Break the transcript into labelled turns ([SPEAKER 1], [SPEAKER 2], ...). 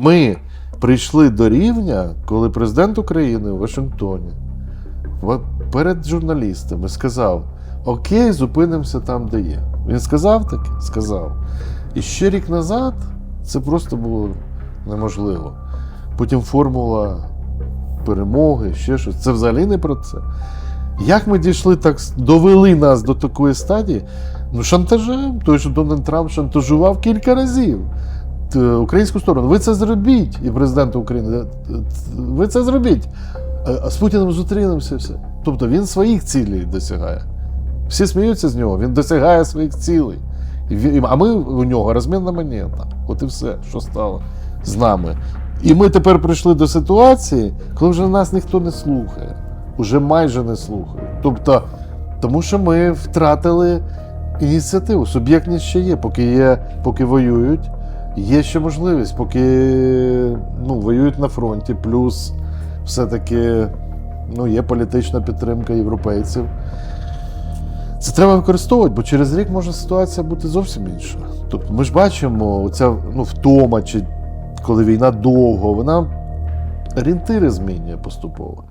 [SPEAKER 1] Ми прийшли до рівня, коли президент України у Вашингтоні перед журналістами сказав: Окей, зупинимося там, де є. Він сказав таке? Сказав. І ще рік назад це просто було неможливо. Потім формула перемоги, ще щось. Це взагалі не про це. Як ми дійшли так, довели нас до такої стадії? Ну, шантажем. Той же Дональд Трамп шантажував кілька разів українську сторону. Ви це зробіть, і президент України. е, Ви це зробіть. А- А з Путіним зустрінемося все. Тобто він своїх цілей досягає. Всі сміються з нього, він досягає своїх цілей. А ми у нього розмінна монета. От і все, що стало з нами. І ми тепер прийшли до ситуації, коли вже нас ніхто не слухає. Уже майже не слухають. Тобто, тому що ми втратили ініціативу. Суб'єктність ще є, поки є, поки воюють. Є ще можливість, поки ну, воюють на фронті, плюс все-таки ну, є політична підтримка європейців. Це треба використовувати, бо через рік може ситуація бути зовсім інша. Тобто ми ж бачимо, ця ну, втома, чи коли війна довго, вона орієнтири змінює поступово.